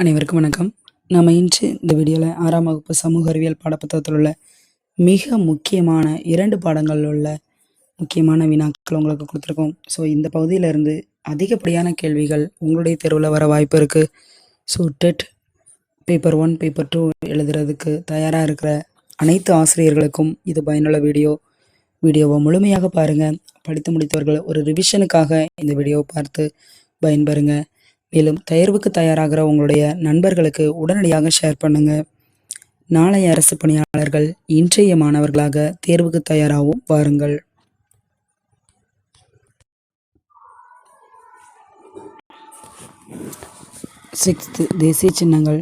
அனைவருக்கும் வணக்கம். நம்ம இன்று இந்த வீடியோவில் ஆறாம் வகுப்பு சமூக அறிவியல் பாடப்புத்தகத்தில் உள்ள மிக முக்கியமான இரண்டு பாடங்களில் உள்ள முக்கியமான வினாக்கள் உங்களுக்கு கொடுத்துருக்கோம். ஸோ இந்த பகுதியிலிருந்து அதிகப்படியான கேள்விகள் உங்களுடைய தேர்வில் வர வாய்ப்பு இருக்குது so TET paper one paper two எழுதுறதுக்கு தயாராக இருக்கிற அனைத்து ஆசிரியர்களுக்கும் இது பயனுள்ள வீடியோ. வீடியோவை முழுமையாக பாருங்கள் படித்து முடித்தவர்கள் ஒரு ரிவிஷனுக்காக இந்த வீடியோவை பார்த்து பயன்பெறுங்க. மேலும் தேர்வுக்கு தயாராகிற உங்களுடைய நண்பர்களுக்கு உடனடியாக ஷேர் பண்ணுங்க. நாளைய அரசு பணியாளர்கள் இன்றைய மாணவர்களாக தேர்வுக்கு தயாராகவும் வாருங்கள். சிக்ஸ்த்து தேசிய சின்னங்கள்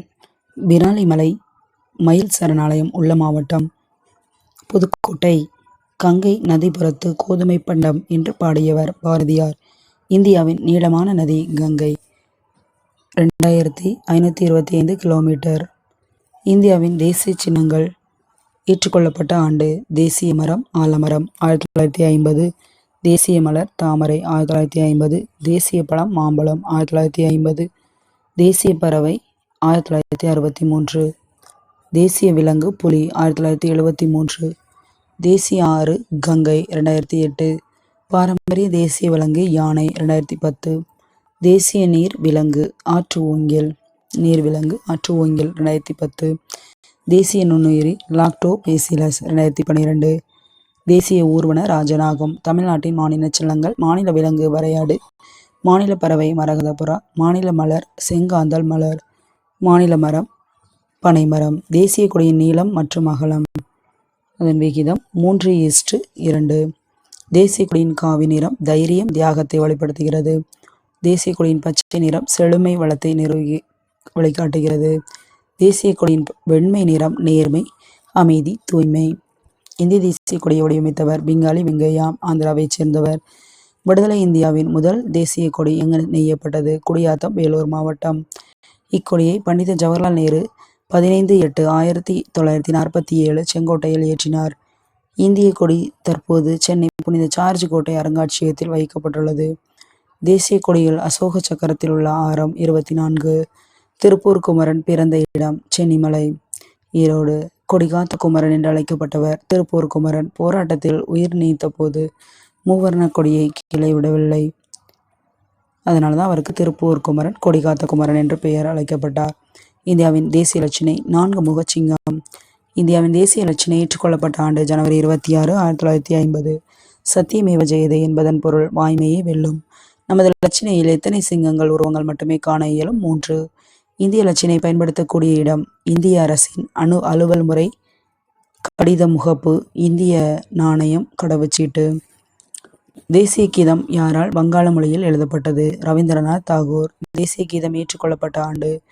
விராலிமலை மயில் சரணாலயம் உள்ள மாவட்டம் புதுக்கோட்டை கங்கை நதிபுறத்து கோதுமை பண்டம் என்று பாடியவர் பாரதியார். இந்தியாவின் நீளமான நதி கங்கை. ரெண்டாயிரத்தி ஐநூற்றி இருபத்தி ஐந்து கிலோமீட்டர். இந்தியாவின் தேசிய சின்னங்கள். ஏற்றுக்கொள்ளப்பட்ட ஆண்டு தேசிய மரம் ஆலமரம் ஆயிரத்தி தொள்ளாயிரத்தி ஐம்பது. தேசிய மலர் தாமரை ஆயிரத்தி தொள்ளாயிரத்தி ஐம்பது. தேசிய பழம் மாம்பழம் ஆயிரத்தி தொள்ளாயிரத்தி ஐம்பது. தேசிய பறவை ஆயிரத்தி தொள்ளாயிரத்தி அறுபத்தி மூன்று. தேசிய விலங்கு புலி ஆயிரத்தி தொள்ளாயிரத்தி எழுபத்தி மூன்று. தேசிய ஆறு கங்கை ரெண்டாயிரத்தி எட்டு. பாரம்பரிய தேசிய விலங்கு யானை ரெண்டாயிரத்தி பத்து. தேசிய நீர் விலங்கு ஆற்று ஓங்கியல் நீர் விலங்கு ஆற்று ஓங்கியல் ரெண்டாயிரத்தி பத்து. தேசிய நுண்ணுயிரி லாக்டோ பேசிலஸ் ரெண்டாயிரத்தி பன்னிரெண்டு தேசிய ஊர்வன ராஜநாகம் தமிழ்நாட்டின் மாநில சின்னங்கள் மாநில விலங்கு வரையாடு மாநில பறவை மரகதபுரா மாநில மலர் செங்காந்தல் மலர் மாநில மரம் பனைமரம் தேசிய கொடியின் நீளம் மற்றும் அகலம். அதன் விகிதம் மூன்று ஈஸ்டு இரண்டு. தேசிய கொடியின் காவி நிறம் தைரியம் தியாகத்தை வெளிப்படுத்துகிறது தேசிய கொடியின் பச்சை நிறம் செழுமை வளத்தை நிறுவி வழிகாட்டுகிறது. தேசிய கொடியின் வெண்மை நிறம் நேர்மை அமைதி தூய்மை. இந்திய தேசிய கொடியை வடிவமைத்தவர் பெங்காலி வெங்கையாம் ஆந்திராவைச் சேர்ந்தவர். விடுதலை இந்தியாவின் முதல் தேசிய கொடி எங்கு நெய்யப்பட்டது? குடியாத்தம் வேலூர் மாவட்டம். இக்கொடியை பண்டித ஜவஹர்லால் நேரு பதினைந்து எட்டு ஆயிரத்தி தொள்ளாயிரத்தி நாற்பத்தி ஏழு செங்கோட்டையில் ஏற்றினார். இந்திய கொடி தற்போது சென்னை புனித சார்ஜ் கோட்டை அருங்காட்சியகத்தில் வைக்கப்பட்டுள்ளது தேசிய கொடியில் அசோக சக்கரத்தில் உள்ள ஆரம் இருபத்தி நான்கு. திருப்பூர் குமரன் பிறந்த இடம் சென்னிமலை. ஈரோடு. கொடிகாத்த குமரன் என்று அழைக்கப்பட்டவர். திருப்பூர் குமரன் போராட்டத்தில் உயிர் நீத்த போது மூவர்ண கொடியை கீழே விடவில்லை. அதனால தான் அவருக்கு திருப்பூர் குமரன் கொடிகாத்த குமரன் என்று பெயர் அழைக்கப்பட்டார். இந்தியாவின் தேசிய இலச்சினை நான்கு முகச்சிங்கம். இந்தியாவின் தேசிய இலச்சினை ஏற்றுக்கொள்ளப்பட்ட ஆண்டு ஜனவரி இருபத்தி ஆறு ஆயிரத்தி தொள்ளாயிரத்தி ஐம்பது. சத்தியமேவ ஜெயதே என்பதன் பொருள் வாய்மையே வெல்லும். நமது இலச்சினையில் எத்தனை சிங்கங்கள் உருவங்கள் மட்டுமே காண இயலும்? மூன்று. இந்திய இலச்சினை பயன்படுத்தக்கூடிய இடம் இந்திய அரசின் அணு அலுவல் முறை கடித முகப்பு இந்திய நாணயம் கடவுச்சீட்டு. தேசிய கீதம் யாரால் வங்காள மொழியில் எழுதப்பட்டது? ரவீந்திரநாத் தாகூர். தேசிய கீதம் ஏற்றுக்கொள்ளப்பட்ட ஆண்டு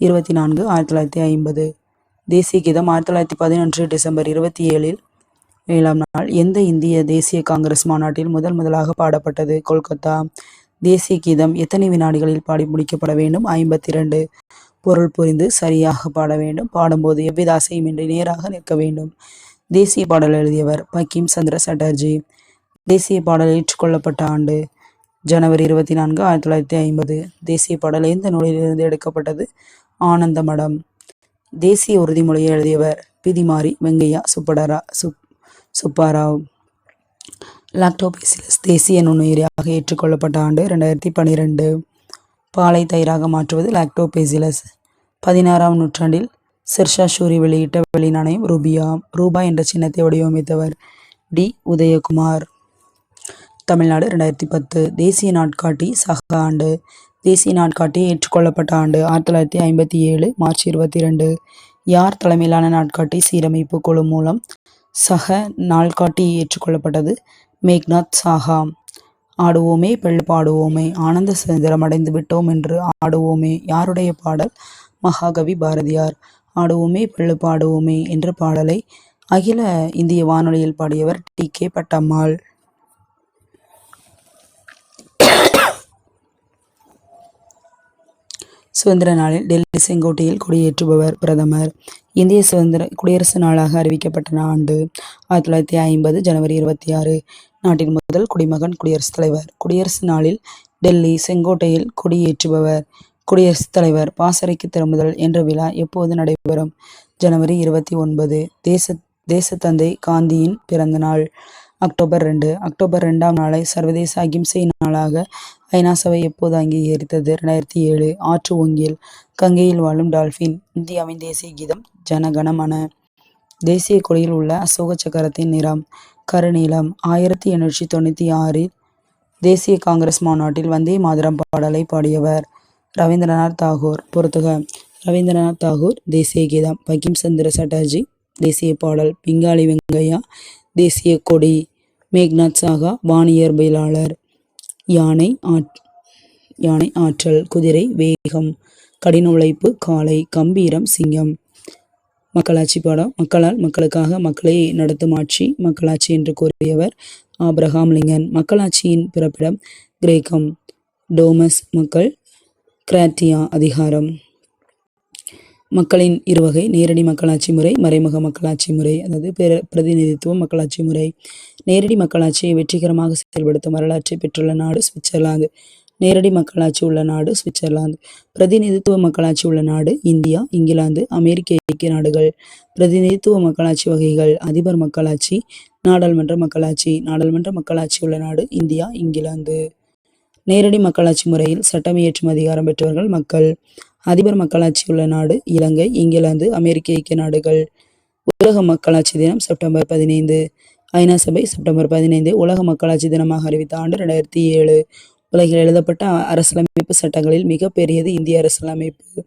இருபத்தி நான்கு ஆயிரத்தி தொள்ளாயிரத்தி ஐம்பது. தேசிய கீதம் ஆயிரத்தி தொள்ளாயிரத்தி பதினொன்று டிசம்பர் இருபத்தி ஏழில் ஏழாம் நாள். எந்த இந்திய தேசிய காங்கிரஸ் மாநாட்டில் முதல் முதலாக பாடப்பட்டது? கொல்கத்தா. தேசிய கீதம் எத்தனை வினாடிகளில் பாடி முடிக்கப்பட வேண்டும்? ஐம்பத்தி இரண்டு பொருள் புரிந்து சரியாக பாட வேண்டும். பாடும்போது எவ்வித அசையுமின்றி நேராக நிற்க வேண்டும். தேசிய பாடல் எழுதியவர் பக்கிம் சந்திர சட்டர்ஜி. தேசிய பாடல் ஏற்றுக்கொள்ளப்பட்ட ஆண்டு ஜனவரி இருபத்தி நான்கு ஆயிரத்தி தொள்ளாயிரத்தி ஐம்பது. தேசிய பாடல் எந்த நூலிலிருந்து எடுக்கப்பட்டது? ஆனந்த மடம் தேசிய உறுதிமொழியை எழுதியவர் பிதிமாரி வெங்கையா சுப்படரா சுப் சுப்பாராவ். லாக்டோபேசிலஸ் தேசிய நுண்ணுயிரியாக ஏற்றுக்கொள்ளப்பட்ட ஆண்டு ரெண்டாயிரத்தி பன்னிரெண்டு பாலை தயிராக மாற்றுவது லாக்டோபேசிலஸ் பதினாறாம் நூற்றாண்டில் சிர்ஷா ஷூரி வெளியிட்ட வெளிநாணயம் ரூபியா ரூபா என்ற சின்னத்தை வடிவமைத்தவர் டி உதயகுமார். தமிழ்நாடு ரெண்டாயிரத்தி பத்து தேசிய நாட்காட்டி சக ஆண்டு. தேசிய நாட்காட்டி ஏற்றுக்கொள்ளப்பட்ட ஆண்டு ஆயிரத்தி தொள்ளாயிரத்தி ஐம்பத்தி ஏழு மார்ச் இருபத்தி ரெண்டு யார் தலைமையிலான நாட்காட்டி சீரமைப்பு குழு மூலம் சக நாள்காட்டி ஏற்றுக்கொள்ளப்பட்டது மேக்நாத் சாகா. ஆடுவோமே பெள்ளு பாடுவோமே ஆனந்த சுதந்திரம் அடைந்து விட்டோம் என்று ஆடுவோமே யாருடைய பாடல்? மகாகவி பாரதியார். ஆடுவோமே பெள்ளு பாடுவோமே என்ற பாடலை அகில இந்திய வானொலியில் பாடியவர் டி. கே. பட்டம்மாள். சுதந்திர நாளில் டெல்லி செங்கோட்டையில் கொடியேற்றுபவர் பிரதமர். இந்திய சுதந்திர குடியரசு நாளாக அறிவிக்கப்பட்ட ஆண்டு. ஆயிரத்தி தொள்ளாயிரத்தி ஐம்பது ஜனவரி இருபத்தி ஆறு. நாட்டின் முதல் குடிமகன் குடியரசுத் தலைவர் குடியரசு நாளில் டெல்லி செங்கோட்டையில் கொடியேற்றுபவர் குடியரசுத் தலைவர் பாசறைக்கு திரும்புதல் என்ற விழா எப்போது நடைபெறும்? ஜனவரி இருபத்தி ஒன்பது. தேச தேசத்தந்தை காந்தியின் பிறந்த நாள் அக்டோபர் ரெண்டு அக்டோபர் இரண்டாம் நாளை சர்வதேச அகிம்சை நாளாக ஐநா சபை எப்போது அங்கீகரித்தது? ரெண்டாயிரத்தி ஏழு. ஆற்று ஓங்கில் கங்கையில் வாழும் டால்பின் இந்தியாவின் தேசிய கீதம் ஜனகணமன தேசிய கொடியில் உள்ள அசோக சக்கரத்தின் நிறம் கருநீலம். ஆயிரத்தி எண்ணூற்றி தொண்ணூற்றி ஆறில் தேசிய காங்கிரஸ் மாநாட்டில் வந்தே மாதரம் பாடலை பாடியவர் ரவீந்திரநாத் தாகூர். பொறுத்துக. ரவீந்திரநாத் தாகூர் தேசிய கீதம். பகிம் சந்திர சட்டர்ஜி தேசிய பாடல். பிங்காலி வெங்கையா தேசிய கொடி. மேக்நாத் சாகா வானியற்பியலாளர் யானை யானை ஆற்றல். குதிரை வேகம். கடின உழைப்பு காளை. கம்பீரம் சிங்கம். மக்களாட்சி பாடம் மக்களால் மக்களுக்காக மக்களை நடத்தும் ஆட்சி மக்களாட்சி என்று கூறியவர் ஆப்ரஹாம் லிங்கன். மக்களாட்சியின் பிறப்பிடம் கிரேக்கம் டோமஸ் மக்கள் கிராட்டியா அதிகாரம். மக்களின் இருவகை நேரடி மக்களாட்சி முறை மறைமுக மக்களாட்சி முறை அதாவது பிரதிநிதித்துவ மக்களாட்சி முறை. நேரடி மக்களாட்சியை வெற்றிகரமாக செயல்படுத்தும் வரலாற்றை பெற்றுள்ள நாடு சுவிட்சர்லாந்து. நேரடி மக்களாட்சி உள்ள நாடு சுவிட்சர்லாந்து. பிரதிநிதித்துவ மக்களாட்சி உள்ள நாடு இந்தியா இங்கிலாந்து அமெரிக்க ஐக்கிய நாடுகள். பிரதிநிதித்துவ மக்களாட்சி வகைகள் அதிபர் மக்களாட்சி நாடாளுமன்ற மக்களாட்சி நாடாளுமன்ற மக்களாட்சி உள்ள நாடு இந்தியா இங்கிலாந்து. நேரடி மக்களாட்சி முறையில் சட்டம் இயற்றும் அதிகாரம் பெற்றவர்கள் மக்கள். அதிபர் மக்களாட்சி உள்ள நாடு இலங்கை இங்கிலாந்து அமெரிக்க ஐக்கிய நாடுகள். உலக மக்களாட்சி தினம் செப்டம்பர் பதினைந்து. ஐநா சபை செப்டம்பர் பதினைந்து உலக மக்களாட்சி தினமாக அறிவித்த ஆண்டு ரெண்டாயிரத்தி ஏழு. உலகில் எழுதப்பட்ட அரசியலமைப்பு சட்டங்களில் மிக பெரியது இந்திய அரசியலமைப்பு.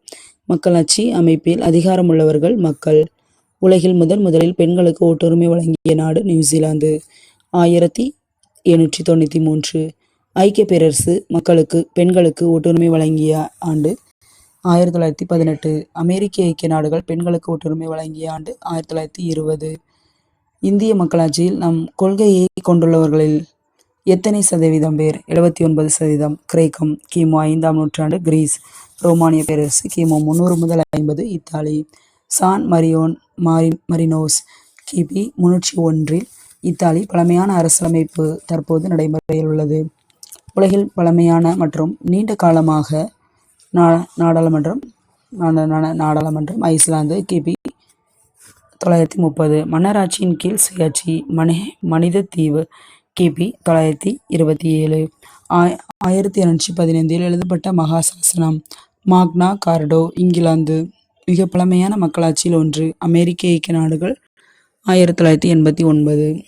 மக்களாட்சி அமைப்பில் அதிகாரம் உள்ளவர்கள் மக்கள். உலகில் முதன் முதலில் பெண்களுக்கு ஓட்டுரிமை வழங்கிய நாடு நியூசிலாந்து. ஆயிரத்தி எண்ணூற்றி தொண்ணூற்றி மூன்று. ஐக்கிய பேரரசு மக்களுக்கு பெண்களுக்கு ஓட்டுரிமை வழங்கிய ஆண்டு ஆயிரத்தி தொள்ளாயிரத்தி பதினெட்டு. அமெரிக்க ஐக்கிய நாடுகள் பெண்களுக்கு ஓட்டுரிமை வழங்கிய ஆண்டு ஆயிரத்தி தொள்ளாயிரத்தி இருபது. இந்திய மக்களாட்சியில் நம் கொள்கையை கொண்டுள்ளவர்களில் எத்தனை சதவீதம் பேர்? எழுபத்தி ஒன்பது சதவீதம். கிரேக்கம் கிமு ஐந்தாம் நூற்றாண்டு கிரீஸ் ரோமானிய பேரரசு கிமு முன்னூறு முதல் ஐம்பது இத்தாலி சான் மரியோன் மாரி மரினோஸ் கிபி முன்னூற்றி ஒன்றில் இத்தாலி பழமையான அரசியலமைப்பு தற்போது நடைமுறையில் உள்ளது. உலகில் பழமையான மற்றும் நீண்ட காலமாக நாடாளுமன்றம் நாடாளுமன்றம் ஐஸ்லாந்து கிபி தொள்ளாயிரத்தி முப்பது. மன்னராட்சியின் கீழ் சுயாட்சி மனி மனித தீவு கிபி தொள்ளாயிரத்தி இருபத்தி ஏழு. ஆய் ஆயிரத்தி இரநூற்றி பதினைந்தில் எழுதப்பட்ட மகாசாசனம். மாக்னா கார்டோ இங்கிலாந்து. மிக பழமையான மக்களாட்சியில் ஒன்று அமெரிக்க ஐக்கிய நாடுகள் ஆயிரத்தி தொள்ளாயிரத்தி எண்பத்தி ஒன்பது.